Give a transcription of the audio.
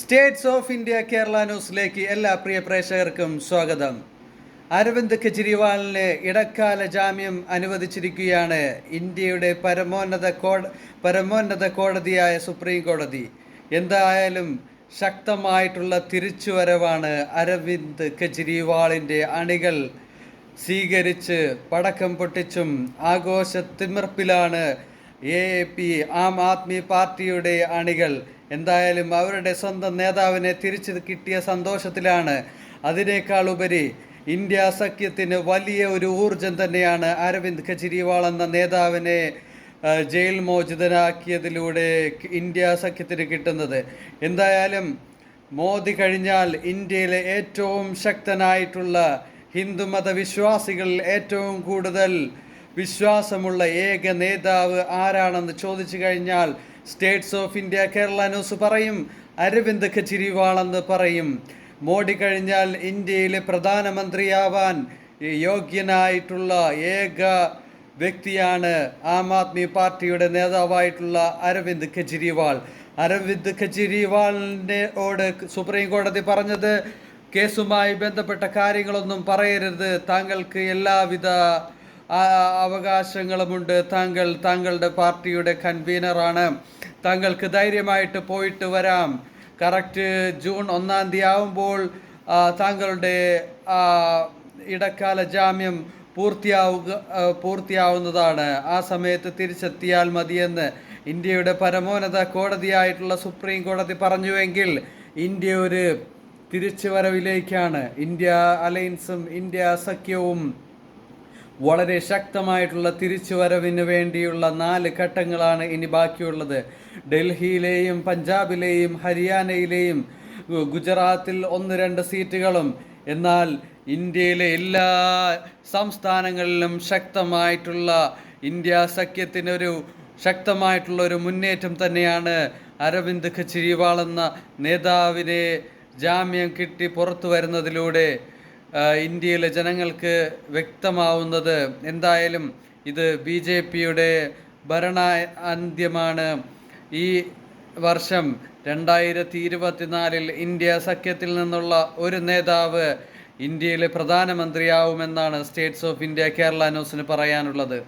States of India Kerala ന്യൂസിലേക്ക് എല്ലാ പ്രിയ പ്രേക്ഷകർക്കും സ്വാഗതം. അരവിന്ദ് കെജ്രിവാളിന് ഇടക്കാല ജാമ്യം അനുവദിച്ചിരിക്കുകയാണ് ഇന്ത്യയുടെ പരമോന്നത കോട പരമോന്നത കോടതിയായ സുപ്രീം കോടതി. എന്തായാലും ശക്തമായിട്ടുള്ള തിരിച്ചുവരവാണ് അരവിന്ദ് കെജ്രിവാളിന്റെ അണികൾ സ്വീകരിച്ച് പടക്കം പൊട്ടിച്ചും ആഘോഷ തിമിർപ്പിലാണ് എ പി ആം ആദ്മി പാർട്ടിയുടെ അണികൾ. എന്തായാലും അവരുടെ സ്വന്തം നേതാവിനെ തിരിച്ചു കിട്ടിയ സന്തോഷത്തിലാണ്. അതിനേക്കാൾ ഉപരി ഇന്ത്യ സഖ്യത്തിന് വലിയ ഒരു ഊർജം തന്നെയാണ് അരവിന്ദ് കെജ്രിവാൾ എന്ന നേതാവിനെ ജയിൽ മോചിതനാക്കിയതിലൂടെ ഇന്ത്യ സഖ്യത്തിന് കിട്ടുന്നത്. എന്തായാലും മോദി കഴിഞ്ഞാൽ ഇന്ത്യയിലെ ഏറ്റവും ശക്തനായിട്ടുള്ള ഹിന്ദുമത വിശ്വാസികളിൽ ഏറ്റവും കൂടുതൽ വിശ്വാസമുള്ള ഏക നേതാവ് ആരാണെന്ന് ചോദിച്ചു കഴിഞ്ഞാൽ States of India Kerala News പറയും അരവിന്ദ് കെജ്രിവാൾ എന്ന് പറയും. മോഡി കഴിഞ്ഞാൽ ഇന്ത്യയിലെ പ്രധാനമന്ത്രിയാവാൻ യോഗ്യനായിട്ടുള്ള ഏക വ്യക്തിയാണ് ആം ആദ്മി പാർട്ടിയുടെ നേതാവായിട്ടുള്ള അരവിന്ദ് കെജ്രിവാൾ. അരവിന്ദ് കെജ്രിവാളിന്റെ ഓട് സുപ്രീം കോടതി പറഞ്ഞത് കേസുമായി ബന്ധപ്പെട്ട കാര്യങ്ങളൊന്നും പറയരുത് താങ്കൾക്ക് എല്ലാവിധ അവകാശങ്ങളുമുണ്ട്. താങ്കൾ താങ്കളുടെ പാർട്ടിയുടെ കൺവീനറാണ്. താങ്കൾക്ക് ധൈര്യമായിട്ട് പോയിട്ട് വരാം. കറക്റ്റ് ജൂൺ ഒന്നാം തീയതി ആവുമ്പോൾ താങ്കളുടെ ഇടക്കാല ജാമ്യം പൂർത്തിയാവുക പൂർത്തിയാവുന്നതാണ്. ആ സമയത്ത് തിരിച്ചെത്തിയാൽ മതിയെന്ന് ഇന്ത്യയുടെ പരമോന്നത കോടതിയായിട്ടുള്ള സുപ്രീം കോടതി പറഞ്ഞുവെങ്കിൽ ഇന്ത്യ ഒരു തിരിച്ചുവരവിലേക്കാണ്. ഇന്ത്യ അലയൻസും ഇന്ത്യ സഖ്യവും വളരെ ശക്തമായിട്ടുള്ള തിരിച്ചുവരവിന് വേണ്ടിയുള്ള നാല് ഘട്ടങ്ങളാണ് ഇനി ബാക്കിയുള്ളത്. ഡൽഹിയിലെയും പഞ്ചാബിലെയും ഹരിയാനയിലെയും ഗുജറാത്തിൽ ഒന്ന് രണ്ട് സീറ്റുകളും. എന്നാൽ ഇന്ത്യയിലെ എല്ലാ സംസ്ഥാനങ്ങളിലും ശക്തമായിട്ടുള്ള ഇന്ത്യ സഖ്യത്തിനൊരു ശക്തമായിട്ടുള്ള ഒരു മുന്നേറ്റം തന്നെയാണ് അരവിന്ദ് കെജ്രിവാൾ എന്ന നേതാവിനെ ജാമ്യം കിട്ടി പുറത്തു വരുന്നതിലൂടെ. ഇന്ത്യയിലെ ജനങ്ങൾക്ക് വ്യക്തമാവുന്നത് എന്തായാലും ഇത് ബി ജെ പിയുടെ ഭരണ അന്ത്യമാണ് ഈ വർഷം രണ്ടായിരത്തി ഇരുപത്തിനാലിൽ ഇന്ത്യ സഖ്യത്തിൽ നിന്നുള്ള ഒരു നേതാവ് ഇന്ത്യയിലെ പ്രധാനമന്ത്രിയാവുമെന്നാണ് സ്റ്റേറ്റ്സ് ഓഫ് ഇന്ത്യ കേരള ന്യൂസിന് പറയാനുള്ളത്.